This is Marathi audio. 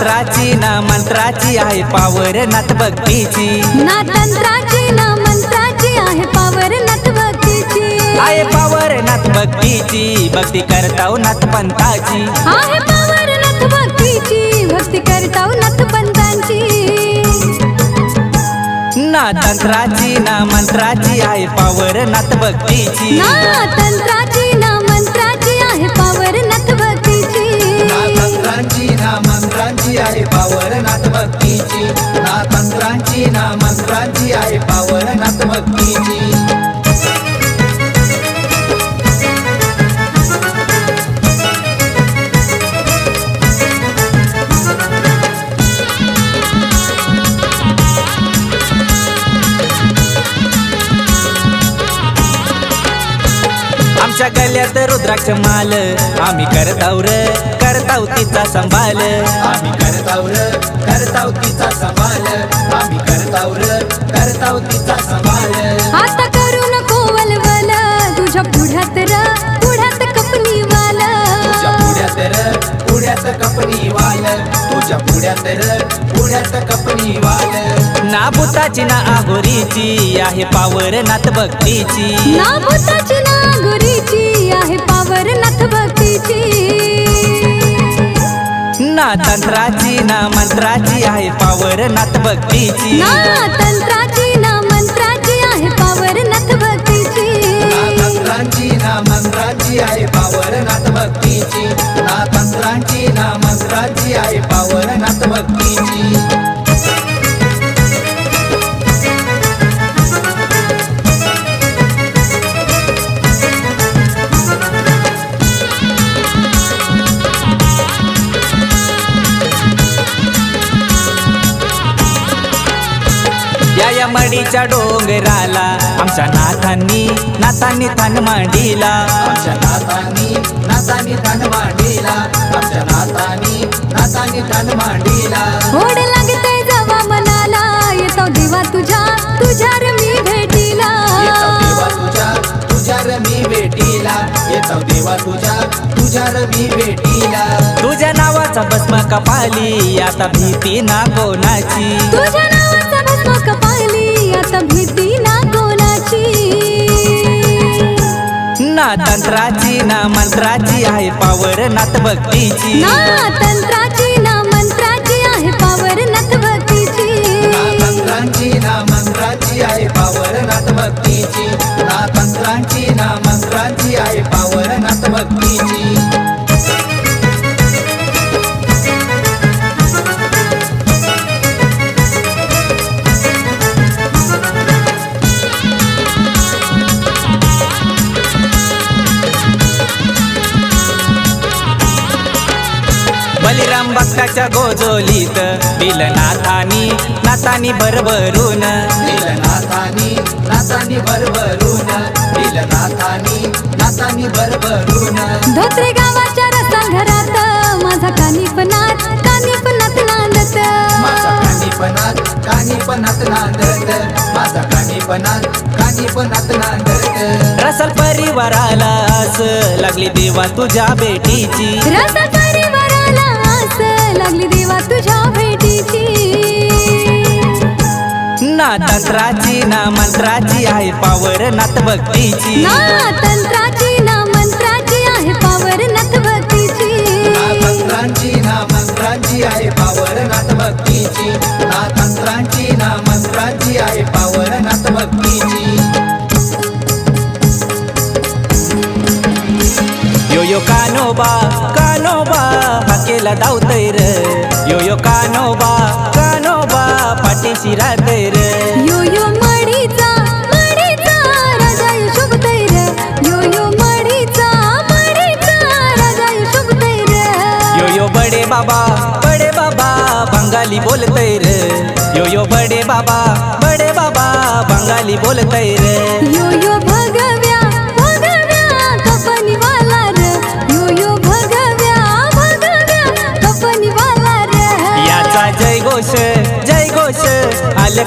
तंत्राची ना मंत्राची आहे पावर नात भक्तीची. ना तंत्राची ना मंत्राची आहे पावर नथ भक्तीची. आहे पावर नात भक्तीची भक्ती करताव नाथ पंथाची. आहे पावर नथ भक्तीची भक्ती करताव नथ पंतांची ना तंत्राची ना मंत्राची आहे पावर नात भक्तीची. ना तंत्राची आहे. पावर गल्यात रुद्राक्ष माल. आम्ही करताव र करताव तिचा संभाल. आम्ही करताव र करताव तिचा संभाल. आम्ही करताव र करताव तिचा संभाल. आता करू नको वलवल. तुझ्या पुढ्यात र पुढ्यात कपनी वाल. तुझ्या पुढ्यात र पुढ्यात कपनी वाल. तुझ्या पुढ्यात र पुढ्यात कपनी वाल. ना भूताची ना आगोरीची आहे पावर नाथ भक्तीची. ना भूताची ना गुरीची आहे पावर नथ भक्तीची ना तंत्राची ना मंत्राची आहे पावर नाथ भक्तीची ना तंत्राची ना मंत्राची आहे पावर नथ भक्तीची ना तंत्रांची ना मंत्रांची आहे पावर नाथ भक्तीची ना तंत्रांची ना मंत्रांची आहे पावर नाथ भक्तीची मडीच्या डोंगराला. आमच्या नाथांनी नाथांनी थान मांडीला. आमच्या नातानी नातानी धन मांडीला. आमच्या नातानी नातानी धन मांडीला. ओढ लागते जवा मनाला. येतो देवा तुझ्या तुझ्या र मी भेटीला. येतो देवा तुझ्या तुझ्या र मी भेटीला. येतो देवा तुझ्या तुझ्या र मी भेटीला. तुझ्या नावाचा भस्म कपाली. आता भीती ना कोणाची. तुझ्या नावाचा भस्म कपाली. ना तंत्राची ना मंत्राची आहे पावर नात भक्तीची. ना तंत्राची भक्ताच्या गोजोलीत? दिल नाथानी नाथानी भरभरून. नाथानी नाथानी भरभरून. नाथानी नाथानी भरभरून. धोत्रे गावाच्या रस्ता घरात माझा नांदत. माझा कानीपणात कानीपणात नांदत. माझा कानीपणात कानीपणात नांदत. रसल परिवाराला आस लागली देवा तुझ्या बेटीची रसा परिवाराला आस देवा तुझ्या भेटीची. ना तंत्राची ना मंत्राची आहे पावर नाथ भक्तीची ना तंत्राची ना मंत्राची आहे पावर नथ भक्तीची ना तंत्रांची ना मंत्रांची आहे पावर नाथ भक्तीची ना तंत्रांची ना मंत्रांची आहे पावर नाथ भक्तीची यो यो कानोबा कानोबा हाकेला धावतय र यो कानोबा कानोबा पाठीशी राहतय र. यो यो मडीचा मडीचा राजा शुभ तैर यो यो मडीचा मडीचा राजा शुभ तैर यो यो बडे बाबा बडे बाबा बंगाली बोलतय र. यो यो बडे बाबा बडे बाबा बंगाली बोलतय र.